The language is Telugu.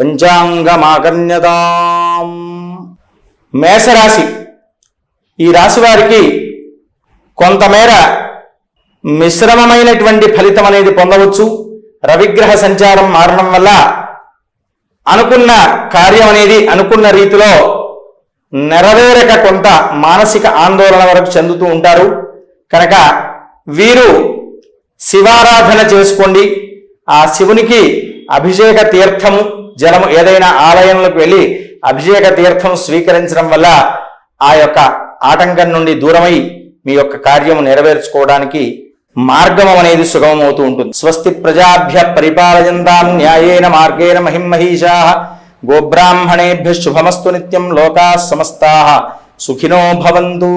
పంచాంగమాకర్ణ్యతాం. మేషరాశి. ఈ రాశి వారికి కొంతమేర మిశ్రమమైనటువంటి ఫలితం అనేది పొందవచ్చు. రవిగ్రహ సంచారం మారడం వల్ల అనుకున్న కార్యం అనేది అనుకున్న రీతిలో నెరవేరక కొంత మానసిక ఆందోళన వరకు చెందుతూ ఉంటారు. కనుక వీరు శివారాధన చేసుకోండి. ఆ శివునికి అభిషేక తీర్థము జలము ఏదైనా ఆలయంలోకి వెళ్ళి అభిషేక తీర్థం స్వీకరించడం వల్ల ఆ యొక్క ఆటంకం నుండి దూరమై మీ యొక్క కార్యము నెరవేర్చుకోవడానికి మార్గం అనేది సుగమమవుతూ ఉంటుంది. స్వస్తి ప్రజాభ్య పరిపాలయంతాం న్యాయేన మార్గేణ మహిమహీషా గోబ్రాహ్మణేభ్య శుభమస్తు నిత్యం లోకా సమస్తా. సుఖినో భవంతు.